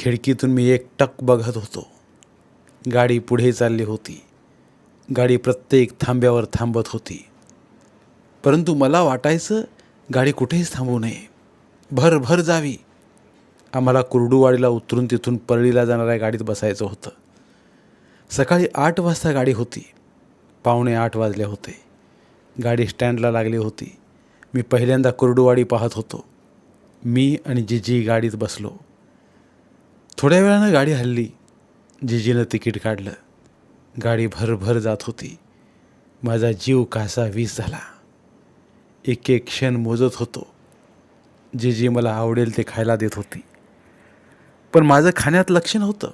खिडकीतून मी एकटक बघत होतो. गाडी पुढे चालली होती. गाडी प्रत्येक थांब्यावर थांबत होती. परंतु मला वाटायचं गाडी कुठेच थांबू नये. भर भर जावी. आम्हाला कुर्डूवाडीला उतरून तिथून परळीला जाणाऱ्या गाडीत बसायचं होतं. सकाळी आठ वाजता गाडी होती. पावणे आठ वाजले होते. गाडी स्टँडला लागली होती. मी पहिल्यांदा कुर्डूवाडी पाहत होतो. मी आणि जिजी गाडीत बसलो. थोड्या वेळानं गाडी हल्ली. जिजीनं तिकीट काढलं. गाडी भरभर जात होती. माझा जीव कासा वीस झाला. एक एक क्षण मोजत होतो. जे जे मला आवडेल ते खायला देत होती. पण माझं खाण्यात लक्ष नव्हतं.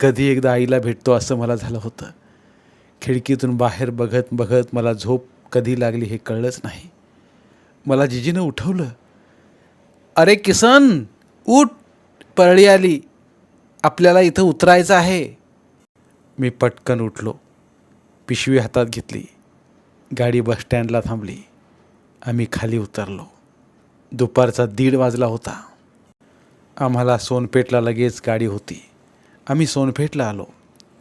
कधी एकदा आईला भेटतो असं मला झालं होतं. खिडकीतून बाहेर बघत बघत मला झोप कधी लागली हे कळलंच नाही. मला जिजीनं उठवलं. अरे किसन उठ. परळी आली. आपल्याला इथं उतरायचं आहे. मी पटकन उठलो. पिशवी हातात घेतली. गाडी बसस्टँडला थांबली. आम्ही खाली उतरलो. दुपारचा दीड वाजला होता. आम्हाला सोनपेठला लगेच गाडी होती. आम्ही सोनपेठला आलो.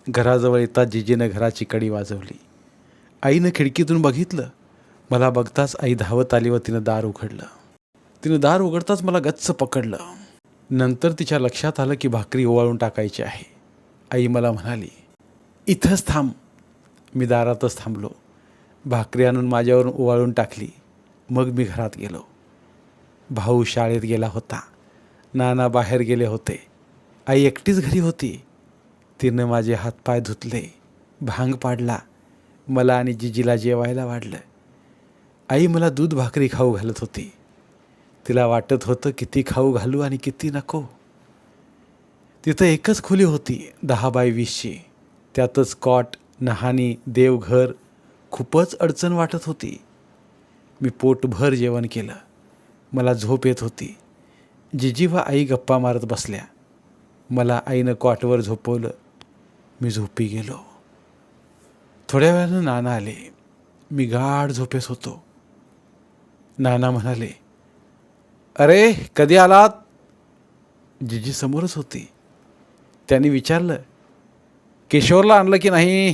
घराजवळ येताच जिजीनं घराची कडी वाजवली. आईनं खिडकीतून बघितलं. मला बघताच आई धावत आली व तिनं दार उघडलं. तिनं दार उघडताच मला गच्च पकडलं. नंतर तिच्या लक्षात आलं की भाकरी ओवाळून टाकायची आहे. आई मला म्हणाली इथंच थांब. मी दारातच थांबलो. भाकरी आणून माझ्यावर ओवाळून टाकली. मग मी घरात गेलो. भाऊ शाळेत गेला होता. नाना बाहेर गेले होते. आई एकटीच घरी होती. तिनं माझे हातपाय धुतले. भांग पाडला. मला आणि जिजीला जेवायला वाढलं. आई मला दूध भाकरी खाऊ घालत होती. तिला वाटत होतं किती खाऊ घालू आणि किती नको. तिथं एकच खोली होती दहा बाय वीसची. त्यातच कॉट नहाणी देवघर खूपच अडचण वाटत होती. मी पोटभर जेवण केलं. मला झोप येत होती. जिजी व आई गप्पा मारत बसल्या. मला आईनं कॉटवर झोपवलं. मी झोपी गेलो. थोड्या वेळानं नाना आले. मी गाढ झोपेस होतो. नाना म्हणाले अरे कधी आलात? जिजी समोरच होती. त्यांनी विचारलं किशोरला आणलं की नाही?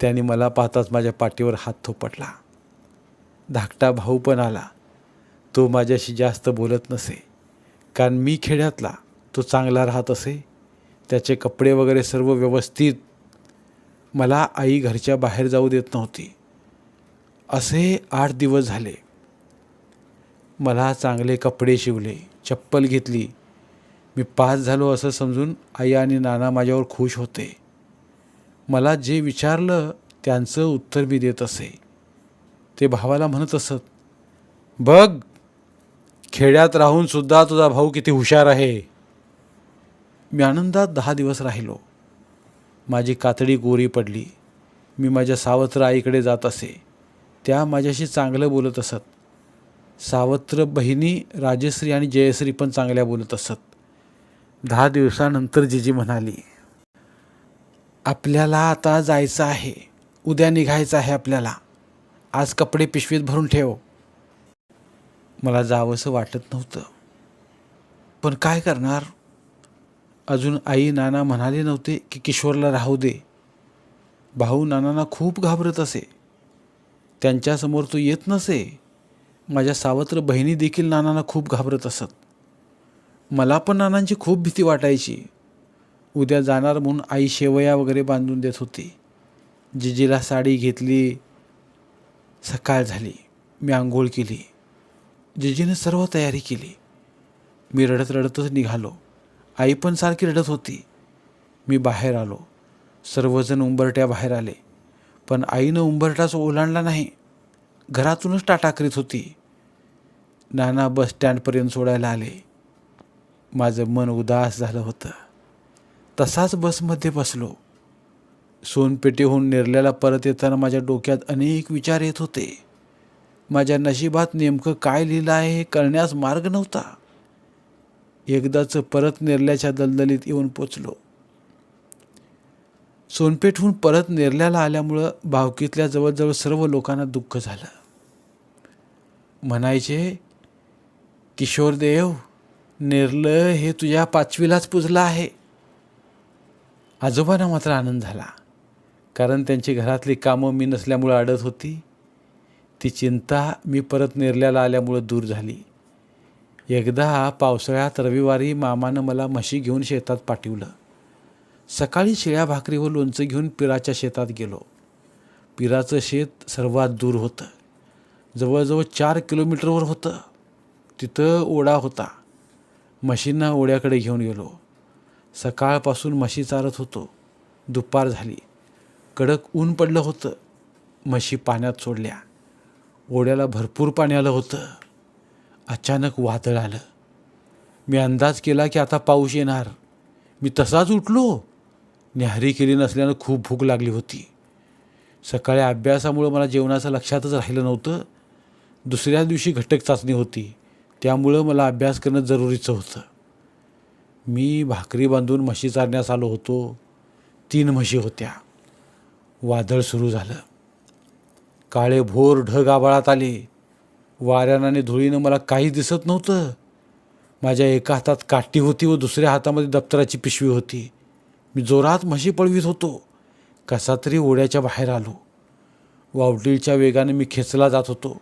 त्याने मला पाहताच माझ्या पाठीवर हात थोपटला. धाकटा भाऊ पण आला. तो माझ्याशी जास्त बोलत नसे. कारण मी खेड्यातला तो चांगला राहत असे. त्याचे कपडे वगैरे सर्व व्यवस्थित. मला आई घरच्या बाहेर जाऊ देत नव्हती. असे आठ दिवस झाले. मला चांगले कपडे शिवले चप्पल घेतली. मी पास झालो असं समजून आई आणि नाना माझ्यावर खुश होते. मला जे विचारलं त्यांचं उत्तर मी देत असे. ते भावाला म्हणत असत बघ खेड्यात राहूनसुद्धा तुझा भाऊ किती हुशार आहे. मी आनंदात दहा दिवस राहिलो. माझी कातडी गोरी पडली. मी माझ्या सावत्र आईकडे जात असे. त्या माझ्याशी चांगलं बोलत असत. सावत्र बहिणी राजश्री आणि जयश्री पण चांगल्या बोलत असत. दहा दिवसानंतर जिजी म्हणाली आपल्याला आता जायचं आहे. उद्या निघायचं आहे आपल्याला. आज कपडे पिशवीत भरून ठेव. मला जावंसं वाटत नव्हतं. पण काय करणार? अजून आई नाना म्हणाले नव्हते की किशोरला राहू दे. भाऊ नानांना खूप घाबरत असे. त्यांच्यासमोर तो येत नसे. माझ्या सावत्र बहिणी देखील नानांना खूप घाबरत असत. मला पण नानांची खूप भीती वाटायची. उद्या जाणार म्हणून आई शेवया वगैरे बांधून देत होती. जिजीला साडी घेतली. सकाळ झाली. मी आंघोळ केली. जिजीने सर्व तयारी केली. मी रडत रडतच निघालो. आई पण सारखी रडत होती. मी बाहेर आलो. सर्वजण उंबरट्या बाहेर आले. पण आईनं उंबरटाच ओलांडला नाही. घरातूनच टाटा करीत होती. नाना बस स्टँडपर्यंत सोडायला आले. माझं मन उदास झालं होतं. तसाच बसमध्ये बसलो. सोनपेटीहून निरल्याला परत येताना माझ्या डोक्यात अनेक विचार येत होते. माझ्या नशिबात नेमकं काय लिहिलं आहे हे कळण्यास मार्ग नव्हता. एकदाचं परत निर्ल्याच्या दलदलीत येऊन पोचलो. सोनपेठहून परत नेरल्याला आल्यामुळं भावकीतल्या जवळजवळ सर्व लोकांना दुःख झालं. म्हणायचे किशोरदेव नेरलं हे तुझ्या पाचवीलाच पुजलं आहे. आजोबांना मात्र आनंद झाला कारण त्यांची घरातली कामं मी नसल्यामुळं अडत होती. ती चिंता मी परत नेरल्याला आल्यामुळं दूर झाली. एकदा पावसाळ्यात रविवारी मामानं मला म्हशी घेऊन शेतात पाठवलं. सकाळी शिळ्या भाकरीवर लोणचं घेऊन पिराच्या शेतात गेलो. पिराचं शेत सर्वात दूर होतं. जवळजवळ चार किलोमीटरवर होतं. तिथं ओढा होता. म्हशींना ओढ्याकडे घेऊन गेलो. सकाळपासून म्हशी चारत होतो. दुपार झाली. कडक ऊन पडलं होतं. म्हशी पाण्यात सोडल्या. ओढ्याला भरपूर पाणी आलं होतं. अचानक वादळ आलं. मी अंदाज केला की आता पाऊस येणार. मी तसाच उठलो. न्याहारी केली नसल्यानं खूप भूक लागली होती. सकाळी अभ्यासामुळं मला जेवणाचं लक्षातच राहिलं नव्हतं. दुसऱ्या दिवशी घटक चाचणी होती. त्यामुळं मला अभ्यास करणं जरुरीचं होतं. मी भाकरी बांधून म्हशी चारण्यास आलो होतो. तीन म्हशी होत्या. वादळ सुरू झालं. काळे भोर ढग आबाळात आले. वाऱ्यानं आणि धुळीनं मला काहीच दिसत नव्हतं. माझ्या एका हातात काठी होती व दुसऱ्या हातामध्ये दप्तराची पिशवी होती. मी जोरात म्हशी पळवीत होतो. कसा तरी ओढ्याच्या बाहेर आलो. वावटीच्या वेगाने मी खेचला जात होतो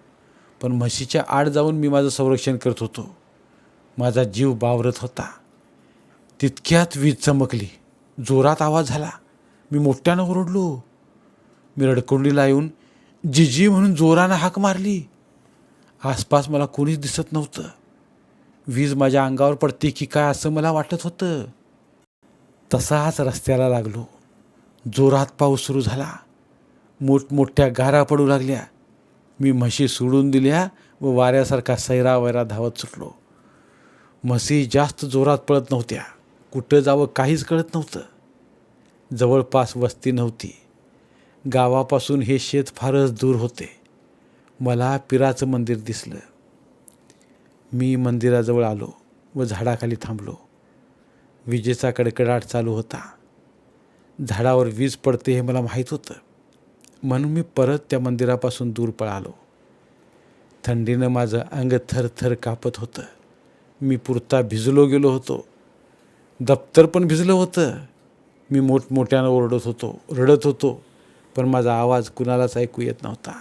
पण म्हशीच्या आड जाऊन मी माझं संरक्षण करत होतो. माझा जीव बावरत होता. तितक्यात वीज चमकली. जोरात आवाज झाला. मी मोठ्यानं ओरडलो. मी रडकुंडीला येऊन जिजी म्हणून जोरानं हाक मारली. आसपास मला कोणीच दिसत नव्हतं. वीज माझ्या अंगावर पडते की काय असं मला वाटत होतं. तसाच रस्त्याला लागलो. जोरात पाऊस सुरू झाला. मोठमोठ्या गारा पडू लागल्या. मी म्हशी सोडून दिल्या व वाऱ्यासारखा सैरा वैरा धावत सुटलो. म्हशी जास्त जोरात पळत नव्हत्या. कुठं जावं काहीच कळत नव्हतं. जवळपास वस्ती नव्हती. गावापासून हे शेत फारच दूर होते. मला पिराचं मंदिर दिसलं. मी मंदिराजवळ आलो व झाडाखाली थांबलो. विजेचा कडकडाट चालू होता. झाडावर वीज पडते हे मला माहीत होतं. म्हणून मी परत त्या मंदिरापासून दूर पळालो. थंडीनं माझं अंग थरथर कापत होतं. मी पुरता भिजलो गेलो होतो. दप्तर पण भिजलं होतं. मी मोठमोठ्यानं ओरडत होतो रडत होतो पण माझा आवाज कुणालाच ऐकू येत नव्हता.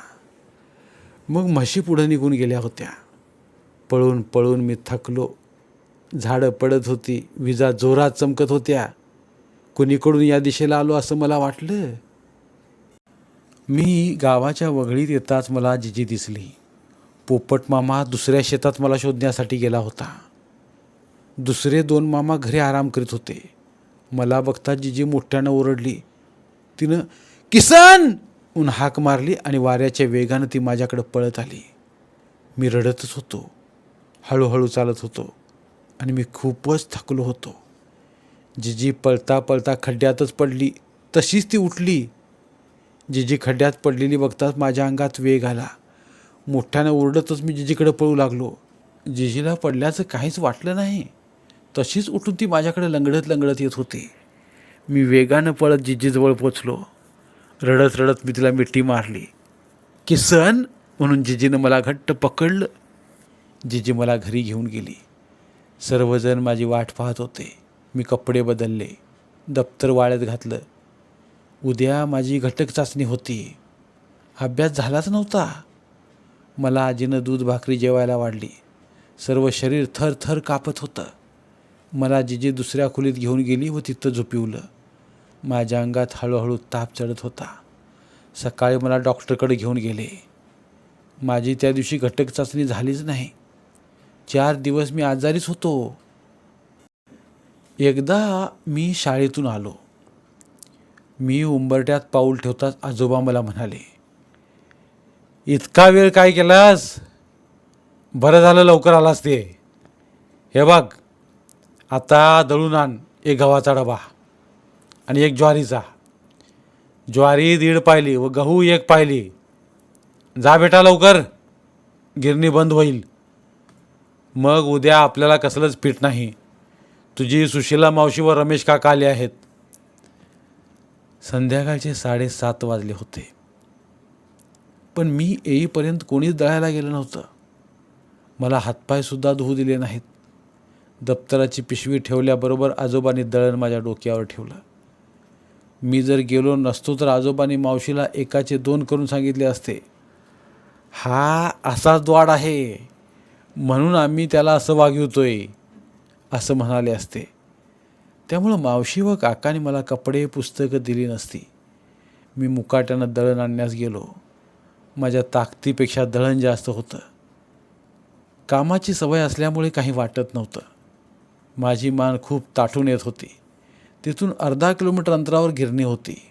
मग म्हशी पुढं निघून गेल्या होत्या. पळून पळून मी थकलो. झाडं पडत होती विजा जोरात चमकत होत्या. कुणीकडून या दिशेला आलो असं मला वाटलं? मी गावाच्या वगळीत येताच मला जिजी दिसली. पोपट मामा दुसऱ्या शेतात मला शोधण्यासाठी गेला होता. दुसरे दोन मामा घरी आराम करीत होते. मला बघता जिजी मोठ्यानं ओरडली. तिनं किसन! उन हाक मारली आणि वाऱ्याच्या वेगानं ती माझ्याकडं पळत आली. मी रडतच होतो. हळूहळू चालत होतो. आणि मी खूपच थकलो होतो. जिजी पळता पळता खड्ड्यातच पडली. तशीच ती उठली. जिजी खड्ड्यात पडलेली बघताच माझ्या अंगात वेग आला. मोठ्यानं ओरडतच मी जिजीकडे पळू लागलो. जिजीला पडल्याचं काहीच वाटलं नाही. तशीच उठून ती माझ्याकडे लंगडत लंगडत येत होती. मी वेगानं पळत जिजीजवळ पोचलो. रडत रडत मी तिला मिठी मारली. किसन म्हणून जिजीनं मला घट्ट पकडलं. जिजी मला घरी घेऊन गेली. सर्वजण माझी वाट पाहत होते. मी कपडे बदलले दप्तर वाळ्यात घातलं. उद्या माझी घटक चाचणी होती. अभ्यास झालाच नव्हता. मला आजीनं दूध भाकरी जेवायला वाढली. सर्व शरीर थर थर कापत होतं. मला जिजी दुसऱ्या खोलीत घेऊन गेली व तिथं झोपिवलं. माझ्या अंगात हळूहळू ताप चढत होता. सकाळी मला डॉक्टरकडे घेऊन गेले. माझी त्या दिवशी घटक चाचणी झालीच नाही. चार दिवस मी आजारीच होतो. एकदा मी शाळेतून आलो. मी उंबरट्यात पाऊल ठेवताच आजोबा मला म्हणाले इतका वेळ काय केलास? बरं झालं लवकर आलास ते. हे बघ आता दळून आण एक गव्हाचा डबा आणि एक ज्वारीचा. ज्वारी दीड पायली व गहू एक पायली. जा बेटा लवकर गिरणी बंद होईल. मग उद्या आपल्याला कसलंच पीठ नाही. तुझी सुशीला मावशी व रमेश काका आले आहेत. संध्याकाळचे साडेसात वाजले होते. पण मी येईपर्यंत कोणीच दळायला गेलं नव्हतं. मला हातपायसुद्धा धुवू दिले नाहीत. दप्तराची पिशवी ठेवल्याबरोबर आजोबांनी दळण माझ्या डोक्यावर ठेवलं. मी जर गेलो नसतो तर आजोबांनी मावशीला एकाचे दोन करून सांगितले असते. हा असाच द्वाड आहे. म्हणून आम्ही त्याला असं वागवतो आहे असं म्हणाले असते. त्यामुळं मावशी व काकाने मला कपडे पुस्तकं दिली नसती. मी मुकाट्यानं दळण आणण्यास गेलो. माझ्या ताकदीपेक्षा दळण जास्त होतं. कामाची सवय असल्यामुळे काही वाटत नव्हतं. माझी मान खूप ताठून येत होती. तिथून अर्धा किलोमीटर अंतरावर गिरणी होती.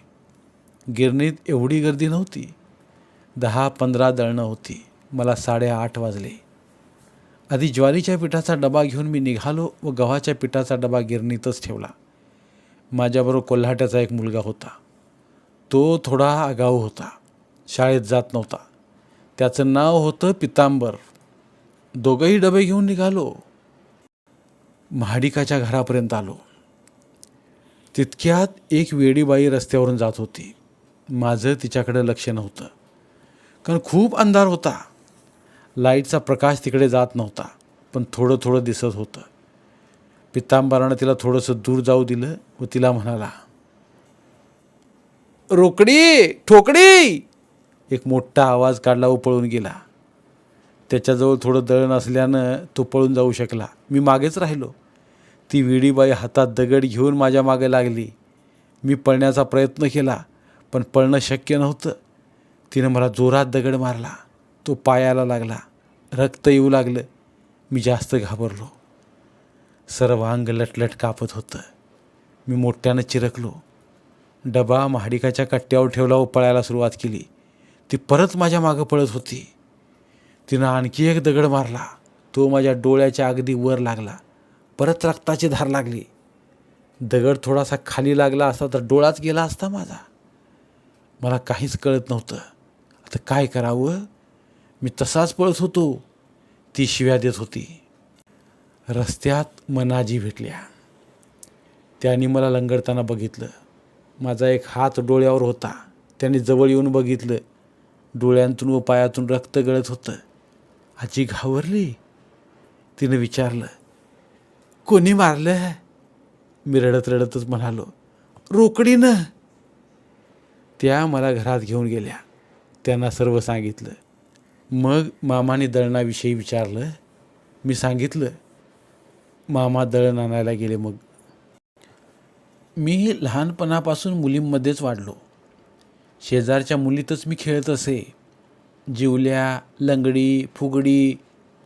गिरणीत एवढी गर्दी नव्हती. दहा पंधरा दळणं होती. मला साडेआठ वाजले. आधी ज्वारीच्या पिठाचा डबा घेऊन मी निघालो व गव्हाच्या पिठाचा डबा गिरणीतच ठेवला. माझ्याबरोबर कोल्हाट्याचा एक मुलगा होता. तो थोडा आगाऊ होता. शाळेत जात नव्हता. त्याचं नाव होतं पितांबर. दोघंही डबे घेऊन निघालो. महाडिकाच्या घरापर्यंत आलो. तितक्यात एक वेडीबाई रस्त्यावरून जात होती. माझं तिच्याकडे लक्ष नव्हतं. कारण खूप अंधार होता. लाईटचा प्रकाश तिकडे जात नव्हता पण थोडं थोडं दिसत होतं. पितांबरानं तिला थोडंसं दूर जाऊ दिलं व तिला म्हणाला रोकडी ठोकडी! एक मोठा आवाज काढला व पळून गेला. त्याच्याजवळ थोडं दळण असल्यानं तो पळून जाऊ शकला. मी मागेच राहिलो. ती विडीबाई हातात दगड घेऊन माझ्या मागे लागली. मी पळण्याचा प्रयत्न केला पण पळणं शक्य नव्हतं. तिनं मला जोरात दगड मारला. तो पायाला लागला. रक्त येऊ लागलं. मी जास्त घाबरलो. सर्व अंग लटलट कापत होतं. मी मोठ्यानं चिरकलो. डबा महाडिकाच्या कट्ट्यावर ठेवला व पळायला सुरुवात केली. ती परत माझ्या मागं पळत होती. तिनं आणखी एक दगड मारला. तो माझ्या डोळ्याच्या अगदी वर लागला. परत रक्ताची धार लागली. दगड थोडासा खाली लागला असता तर डोळाच गेला असता माझा. मला काहीच कळत नव्हतं. आता काय करावं? मी तसाच पळत होतो. ती शिव्या देत होती. रस्त्यात मनाजी भेटल्या. त्यांनी मला लंगडताना बघितलं. माझा एक हात डोळ्यावर होता. त्याने जवळ येऊन बघितलं. डोळ्यांतून व पायातून रक्त गळत होतं. आजी घाबरली. तिनं विचारलं कोणी मारलं मी रडत रडतच म्हणालो रोकडीनं त्या मला घरात घेऊन गेल्या. त्यांना सर्व सांगितलं. मग मामाने दळणाविषयी विचारलं. मी सांगितलं मामा दळण आणायला गेले मग. मी लहानपणापासून मुलींमध्येच वाढलो. शेजारच्या मुलीतच मी खेळत असे. जिवल्या लंगडी फुगडी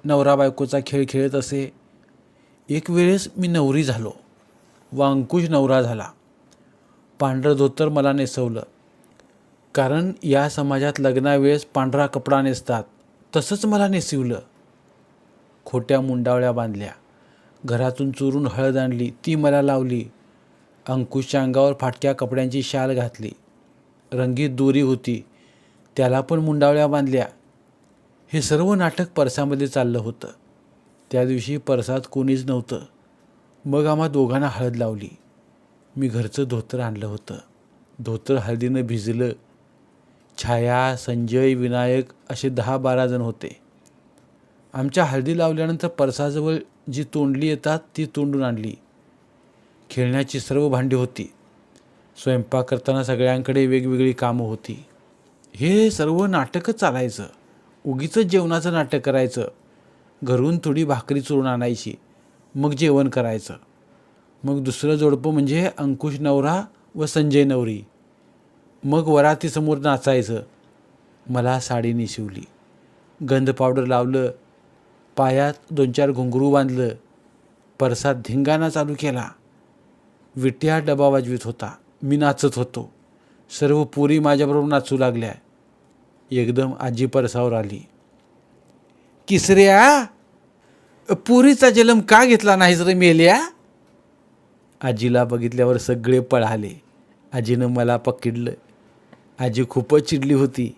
नवरा बायकोचा खेळ खेळत असे. एक वेळेस मी नवरी झालो. वांकुश नवरा झाला. पांढरं धोतर मला नेसवलं. कारण या समाजात लग्नावेळेस पांढरा कपडा नेसतात. तसंच मला नेसिवलं. खोट्या मुंडावळ्या बांधल्या. घरातून चोरून हळद आणली ती मला लावली. अंकुशच्या अंगावर फाटक्या कपड्यांची शाल घातली. रंगीत दोरी होती. त्याला पण मुंडावळ्या बांधल्या. हे सर्व नाटक परसामध्ये चाललं होतं. त्या दिवशी परसात कोणीच नव्हतं. मग आम्हा दोघांना हळद लावली. मी घरचं धोतर आणलं होतं. धोतर हळदीनं भिजलं. छाया संजय विनायक असे दहा बारा जण होते. आमच्या हळदी लावल्यानंतर परसाजवळ जी तोंडली येतात ती तोंडून आणली. खेळण्याची सर्व भांडी होती. स्वयंपाक करताना सगळ्यांकडे वेगवेगळी कामं होती. हे सर्व नाटकच चालायचं. उगीच जेवणाचं नाटक करायचं. घरून थोडी भाकरी चोरून आणायची. मग जेवण करायचं. मग दुसरं जोडपं म्हणजे अंकुश नवरा व संजय नवरी. मग वरातीसमोर नाचायचं. मला साडी शिवली गंध पावडर लावलं. पायात दोन चार घुंगरू बांधलं. परसात धिंगाणा चालू केला. विट्या डबा वाजवीत होता. मी नाचत होतो. सर्व पुरी माझ्याबरोबर नाचू लागल्या. एकदम आजी परसावर आली. किसऱ्या पुरीचा जन्म का घेतला नाहीस रे मेल्या? आजीला बघितल्यावर सगळे पळाले. आजीनं मला पकडलं. आजी खूपच चिडली होती.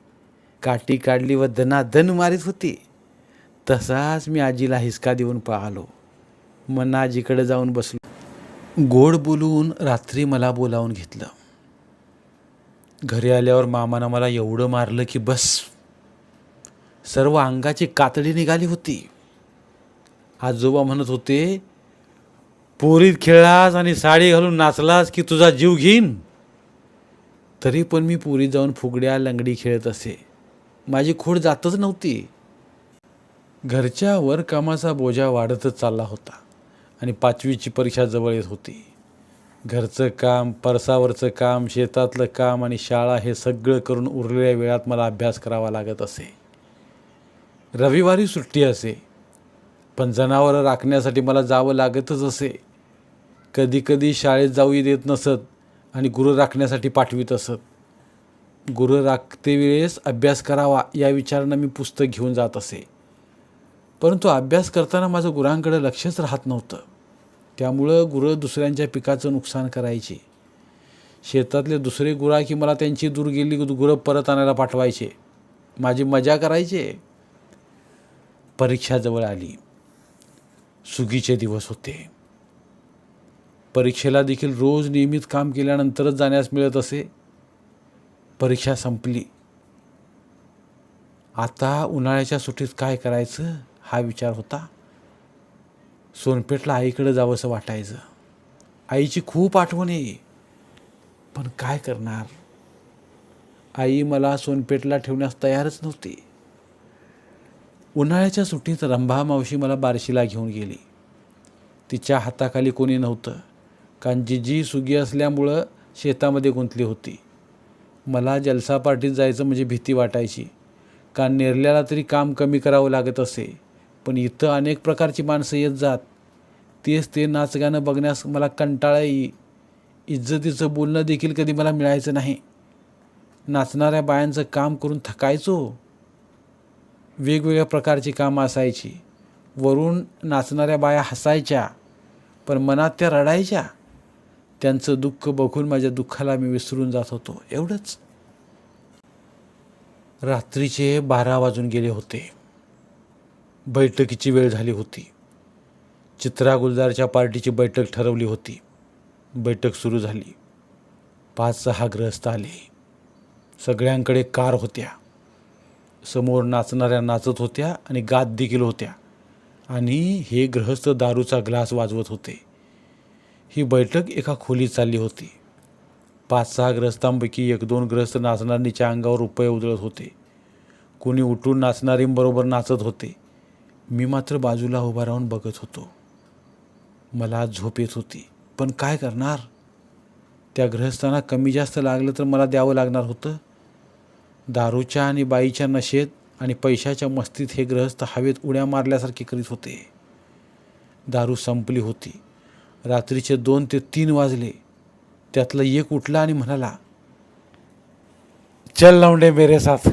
काठी काढली व धनाधन मारीत होती. तसाच मी आजीला हिसका देऊन पाहलो. मग आजीकडे जाऊन बसलो. गोड बोलून रात्री मला बोलावून घेतलं. घरी आल्यावर मामानं मला एवढं मारलं की बस. सर्व अंगाची कातडी निघाली होती. आजोबा म्हणत होते पोरीत खेळलास आणि साडी घालून नाचलास की तुझा जीव घेईन? तरी पण मी पुरी जाऊन फुगड्या लंगडी खेळत असे. माझी खोड जातच नव्हती. घरच्यावर कामाचा बोजा वाढतच चालला होता आणि पाचवीची परीक्षा जवळ येत होती. घरचं काम परसावरचं काम शेतातलं काम आणि शाळा हे सगळं करून उरलेल्या वेळात मला अभ्यास करावा लागत असे. रविवारी सुट्टी असे पण जनावरं राखण्यासाठी मला जावं लागतच असे. कधी कधी शाळेत जाऊ देत नसत. आणि गुरु राखण्यासाठी पाठवीत असत. गुरु राखते वेळेस अभ्यास करावा या विचारानं मी पुस्तक घेऊन जात असे. परंतु अभ्यास करताना माझं गुरांकडे लक्षच राहत नव्हतं. त्यामुळं गुरं दुसऱ्यांच्या पिकाचं नुकसान करायचे. शेतातले दुसरे गुरा की मला त्यांची दूर गेली गुरं परत आणायला पाठवायचे. माझी मजा करायचे. परीक्षा जवळ आली. सुगीचे दिवस होते. परीक्षेला देखील रोज नियमित काम केल्यानंतरच जाण्यास मिळत असे? परीक्षा संपली. आता उन्हाळ्याच्या सुट्टीत काय करायचं? हा विचार होता. सोनपेठला आईकडे जावंसं वाटायचं. आईची खूप आठवण आहे. पण काय करणार? आई मला सोनपेठला ठेवण्यास तयारच नव्हती. उन्हाळ्याच्या सुट्टीत रंभा मावशी मला बार्शीला घेऊन गेली. तिच्या हाताखाली कोणी नव्हतं. कारण जिजी सुगी असल्यामुळं शेतामध्ये गुंतली होती. मला जलसा पार्टीत जायचं म्हणजे भीती वाटायची. कारण नेरल्याला तरी काम कमी करावं लागत असे. पण इथं अनेक प्रकारची माणसं येत जात. तेच ते नाच गाणं बघण्यास मला कंटाळा येई. इज्जतीचं बोलणं देखील कधी मला मिळायचं नाही. नाचणाऱ्या बायांचं काम करून थकायचो. वेगवेगळ्या प्रकारची कामं असायची. वरून नाचणाऱ्या बाया हसायच्या. पण मनात त्या रडायच्या. त्यांचं दुःख बघून माझ्या दुःखाला मी विसरून जात होतो. एवढंच. रात्रीचे बारा वाजून गेले होते. बैठकीची वेळ झाली होती. चित्रा गुलजारच्या पार्टीची बैठक ठरवली होती. बैठक सुरू झाली. पाच सहा ग्रहस्थ आले. सगळ्यांकडे कार होत्या. समोर नाचणाऱ्या नाचत होत्या आणि गात देखील होत्या. आणि हे गृहस्थ दारूचा ग्लास वाजवत होते. ही बैठक एका खोलीत चालली होती. पाच सहा ग्रस्तांपैकी एक दोन ग्रस्त नाचणारीच्या अंगावर रुपये उधळत होते. कोणी उठून नाचणारींबरोबर नाचत होते. मी मात्र बाजूला उभा राहून बघत होतो. मला झोप येत होती. पण काय करणार? त्या ग्रहस्थांना कमी जास्त लागलं तर मला द्यावं लागणार होतं? दारूच्या आणि बाईच्या नशेत आणि पैशाच्या मस्तीत हे ग्रहस्थ हवेत उड्या मारल्यासारखे करीत होते. दारू संपली होती. रात्रीचे दोन ते तीन वाजले. त्यातला एक उठला आणि म्हणाला चल लावंडे मेरे साथ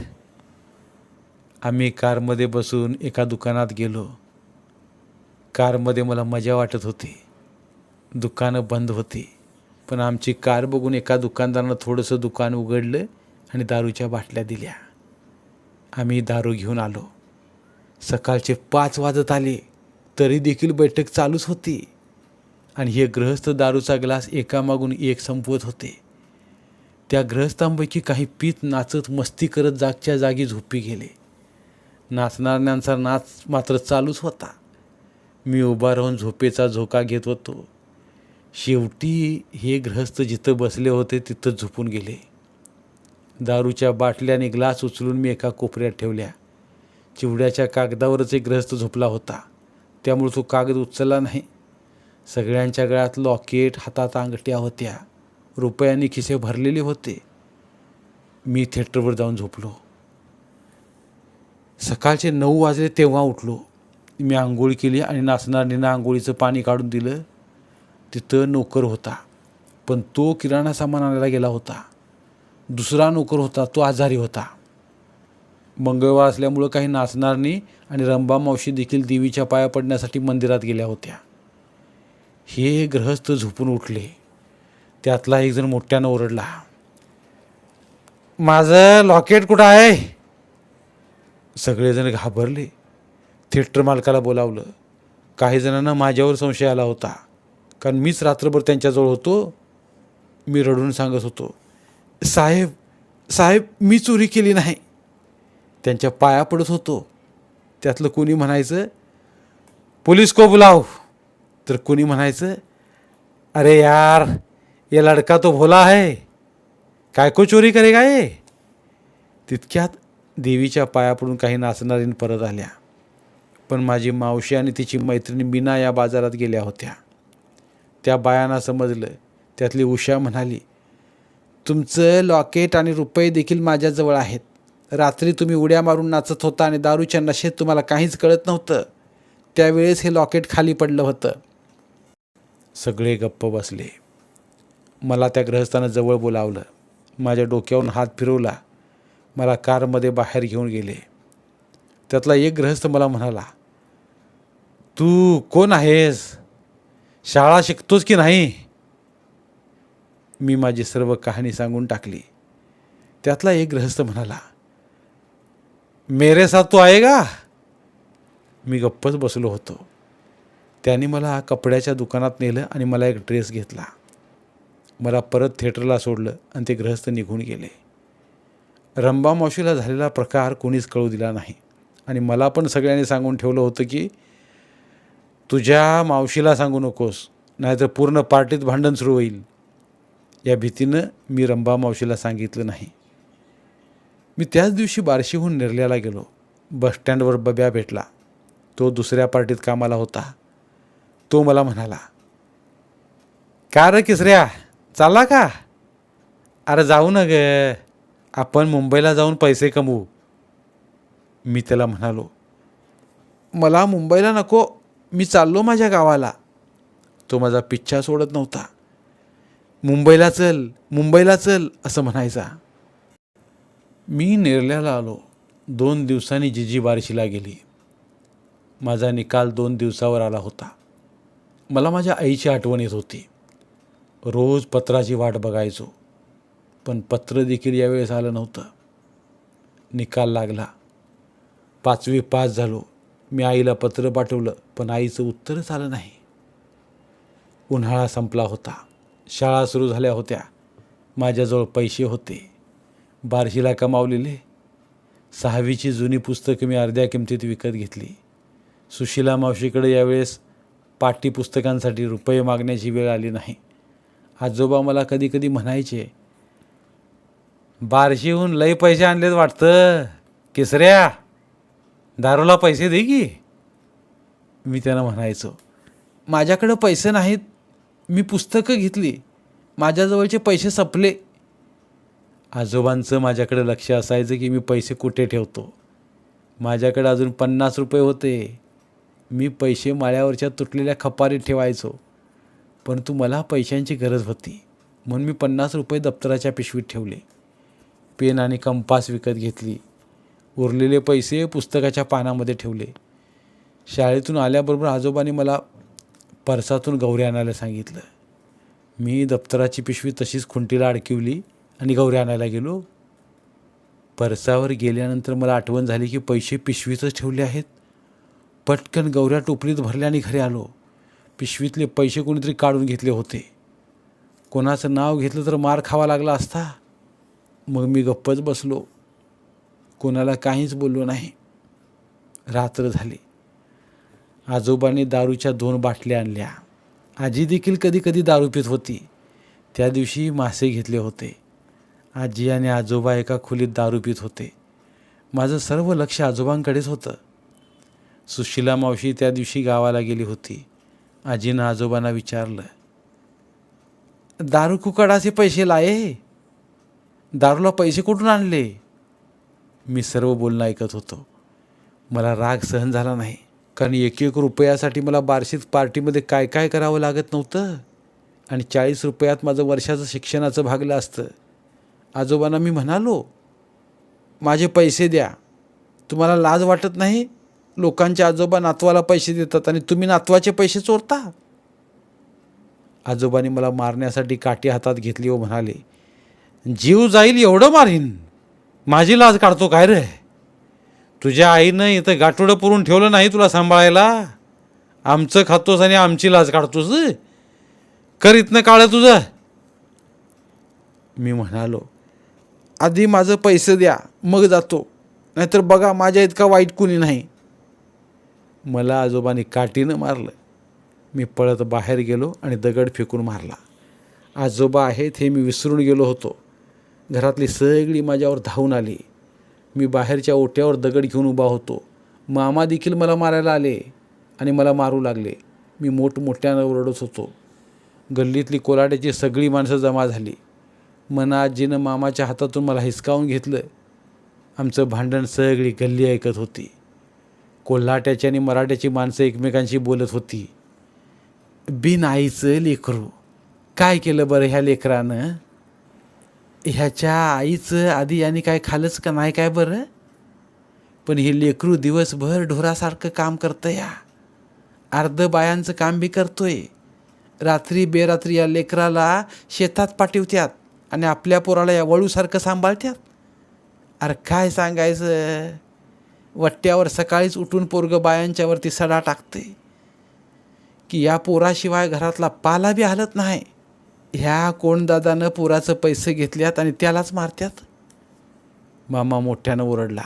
आम्ही कारमध्ये बसून एका दुकानात गेलो. कारमध्ये मला मजा वाटत होती. दुकानं बंद होती. पण आमची कार बघून एका दुकानदारानं थोडंसं दुकान उघडलं आणि दारूच्या बाटल्या दिल्या. आम्ही दारू घेऊन आलो. सकाळचे पाच वाजत आले. तरी देखील बैठक चालूच होती. आणि हे ग्रहस्थ दारूचा ग्लास एकामागून एक संपवत होते. त्या ग्रहस्थांपैकी काही पीत नाचत मस्ती करत जागच्या जागी झोपी गेले. नाचणाऱ्यांचा नाच मात्र चालूच होता. मी उभा राहून झोपेचा झोका घेत होतो. शेवटी हे ग्रहस्थ जिथं बसले होते तिथं झोपून गेले. दारूच्या बाटल्याने ग्लास उचलून मी एका कोपऱ्यात ठेवल्या. चिवड्याच्या कागदावरच एक ग्रहस्थ झोपला होता. त्यामुळे तो कागद उचलला नाही. सगळ्यांच्या गळ्यात लॉकेट हातात अंगठ्या होत्या. रुपयांनी खिसे भरलेले होते. मी थिएटरवर जाऊन झोपलो. सकाळचे नऊ वाजले तेव्हा उठलो. मी आंघोळ केली आणि नाचणारीनं आंघोळीचं पाणी काढून दिलं. तिथं नोकर होता. पण तो किराणा सामान आणायला गेला होता. दुसरा नोकर होता. तो आजारी होता. मंगळवार असल्यामुळं काही नाचणारनी आणि रंबा मावशी देखील देवीच्या पाया पडण्यासाठी मंदिरात गेल्या होत्या. हे ग्रहस्थ झोपून उठले. त्यातला एकजण मोठ्यानं ओरडला माझं लॉकेट कुठं आहे? सगळेजण घाबरले. थिएटर मालकाला बोलावलं काही जणांना माझ्यावर संशय आला होता. कारण मीच रात्रभर त्यांच्याजवळ होतो. मी रडून सांगत होतो साहेब साहेब मी चोरी केली नाही. त्यांच्या पाया पडत होतो. त्यातलं कोणी म्हणायचं पोलीस को बुलाव तर कोणी म्हणायचं अरे यार ये लड़का तो भोला आहे काय को चोरी करे काय तितक्यात देवीच्या पाया पडून काही नाचणारीन परत आल्या. पण माझी मावशी आणि तिची मैत्रिणी मीना या बाजारात गेल्या होत्या. त्या बायांना समजलं. त्यातली उषा म्हणाली तुमचं लॉकेट आणि रुपये देखील माझ्याजवळ आहेत. रात्री तुम्ही उड्या मारून नाचत होता आणि दारूच्या नशेत तुम्हाला काहीच कळत नव्हतं. त्यावेळेस हे लॉकेट खाली पडलं होतं. सगळे गप्प बसले. मला त्या ग्रहस्थानं जवळ बोलावलं. माझ्या डोक्यावरून हात फिरवला. मला कारमध्ये बाहेर घेऊन गेले. त्यातला एक ग्रहस्थ मला म्हणाला तू कोण आहेस? शाळा शिकतोस की नाही? मी माझी सर्व कहाणी सांगून टाकली. त्यातला एक ग्रहस्थ म्हणाला मेरे साथ तो का? मी गप्पच बसलो होतो. त्याने मला कपड्याच्या दुकानात नेलं आणि मला एक ड्रेस घेतला. मला परत थिएटरला सोडलं आणि ते ग्रहस्थ निघून गेले. रंबा मावशीला झालेला प्रकार कोणीच कळू दिला नाही. आणि मला पण सगळ्यांनी सांगून ठेवलं होतं की तुझ्या मावशीला सांगू नकोस नाहीतर पूर्ण पार्टीत भांडण सुरू होईल. या भीतीनं मी रंबा मावशीला सांगितलं नाही. मी त्याच दिवशी बार्शीहून निर्ल्याला गेलो. बसस्टँडवर बब्या भेटला. तो दुसऱ्या पार्टीत कामाला होता. तो मला म्हणाला का रे किसऱ्या चालला का? अरे जाऊ ना ग आपण मुंबईला जाऊन पैसे कमवू. मी त्याला म्हणालो मला मुंबईला नको मी चाललो माझ्या गावाला. तो माझा पिच्छा सोडत नव्हता. मुंबईला चल मुंबईला चल असं म्हणायचा. मी नेरल्याला आलो. दोन दिवसांनी जिजी बार्शीला गेली. माझा निकाल दोन दिवसावर आला होता. मला माझ्या आईची आठवण येत होती. रोज पत्राची वाट बघायचो पण पत्र देखील यावेळेस आलं नव्हतं. निकाल लागला. पाचवी पास झालो. मी आईला पत्र पाठवलं पण आईचं उत्तरच आलं नाही. उन्हाळा संपला होता. शाळा सुरू झाल्या होत्या. माझ्याजवळ पैसे होते. बार्शीला कमावलेले. सहावीची जुनी पुस्तकं मी अर्ध्या किमतीत विकत घेतली. सुशिला मावशीकडे यावेळेस पाठ्यपुस्तकांसाठी रुपये मागण्याची वेळ आली नाही. आजोबा मला कधी कधी म्हणायचे बारशीहून लई पैसे आणलेत वाटतं केसऱ्या दारूला पैसे दे की. मी त्यांना म्हणायचो माझ्याकडं पैसे नाहीत मी पुस्तकं घेतली माझ्याजवळचे पैसे संपले. आजोबांचं माझ्याकडे लक्ष असायचं की मी पैसे कुठे ठेवतो. माझ्याकडे अजून पन्नास रुपये होते. मी पैसे माळ्यावरच्या तुटलेल्या खपारीत ठेवायचो परंतु मला पैशांची गरज होती म्हणून मी पन्नास रुपये दप्तराच्या पिशवीत ठेवले. पेन आणि कंपास विकत घेतली. उरलेले पैसे पुस्तकाच्या पानामध्ये ठेवले. शाळेतून आल्याबरोबर आजोबांनी मला परसातून गौरी आणायला सांगितलं. मी दप्तराची पिशवी तशीच खुंटीला अडकिवली आणि गौरी आणायला गेलो. परसावर गेल्यानंतर मला आठवण झाली की पैसे पिशवीतच ठेवले आहेत. पटकन गौऱ्या टोपलीत भरल्या आणि घरी आलो. पिशवीतले पैसे कोणीतरी काढून घेतले होते. कोणाचं नाव घेतलं तर मार खावा लागला असता. मग मी गप्पच बसलो. कोणाला काहीच बोललो नाही. रात्र झाली. आजोबांनी दारूच्या दोन बाटल्या आणल्या. आजी देखील कधी कधी दारू पित होती. त्या दिवशी मासे घेतले होते. आजी आणि आजोबा एका खोलीत दारू पित होते. माझं सर्व लक्ष आजोबांकडेच होतं. सुशिला मावशी त्या दिवशी गावाला गेली होती. आजीनं आजोबांना विचारलं दारू कुकडाचे पैसे लाये दारूला पैसे कुठून आणले? मी सर्व बोलणं ऐकत होतो. मला राग सहन झाला नाही कारण एक एक रुपयासाठी मला बार्शीत पार्टीमध्ये काय काय करावं लागत नव्हतं आणि चाळीस रुपयात माझं वर्षाचं शिक्षणाचं भागलं असतं. आजोबांना मी म्हणालो माझे पैसे द्या तुम्हाला लाज वाटत नाही? लोकांचे आजोबा नातवाला पैसे देतात आणि तुम्ही नातवाचे पैसे चोरता? आजोबांनी मला मारण्यासाठी काठी हातात घेतली व म्हणाले. जीव जाईल एवढं मारीन. माझी लाज काढतो काय रे? तुझ्या आईनं इथं गाठोडं पुरून ठेवलं नाही तुला सांभाळायला? आमचं खातोस आणि आमची लाज काढतोस कर इथनं काळं तुझं. मी म्हणालो आधी माझं पैसे द्या मग जातो. नाहीतर बघा माझ्या इतका वाईट कुणी नाही. मला आजोबांनी काठीनं मारलं. मी पळत बाहेर गेलो आणि दगड फेकून मारला. आजोबा आहेत हे मी विसरून गेलो होतो. घरातली सगळी माझ्यावर धावून आली. मी बाहेरच्या ओट्यावर दगड घेऊन उभा होतो. मामा देखील मला मारायला आले आणि मला मारू लागले. मी मोठमोठ्यानं ओरडत होतो. गल्लीतली कोलाट्याची सगळी माणसं जमा झाली. मना आजीनं मामाच्या हातातून मला हिसकावून घेतलं. आमचं भांडण सगळी गल्ली ऐकत होती. कोल्हाट्याची आणि मराठ्याची माणसं एकमेकांशी बोलत होती. बिन आईचं लेकरू. काय केलं बरं ह्या लेकरानं? ह्याच्या आईचं आधी याने काय खालंच का नाही काय बरं? पण हे लेकरू दिवसभर ढोरासारखं काम करतं या अर्ध बायांचं काम बी करतोय. रात्री बेरात्री या लेकराला शेतात पाठवत्यात आणि आपल्या पोराला या वळूसारखं सांभाळत्यात. अरे काय सांगायचं? वट्ट्यावर सकाळीच उठून पोरगं बायांच्यावरती सडा टाकते. की या पोराशिवाय घरातला पाला बी हलत नाही. ह्या कोणदादानं पोराचं पैसे घेतल्यात आणि त्यालाच मारत्यात? मामा मोठ्यानं ओरडला.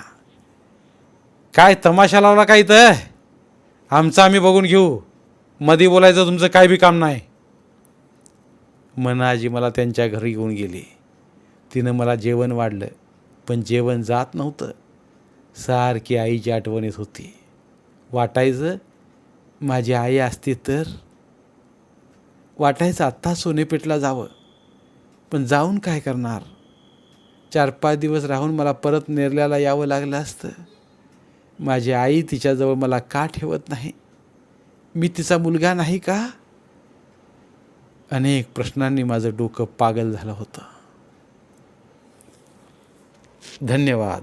काय तमाशा लावला काय तर आमचं आम्ही बघून घेऊ. मधी बोलायचं तुमचं काय बी काम नाही. मनाजी मला त्यांच्या घरी घेऊन गेली. तिनं मला जेवण वाढलं पण जेवण जात नव्हतं. सारखी आईची आठवण येत होती. वाटायचं माझी आई असती तर वाटायचं आत्ता सोनेपेठला जावं. पण जाऊन काय करणार? चार पाच दिवस राहून मला परत नेरल्याला यावं लागलं असतं. माझी आई तिच्याजवळ मला का ठेवत नाही? मी तिचा मुलगा नाही का? अनेक प्रश्नांनी माझं डोकं पागल झालं होतं. धन्यवाद.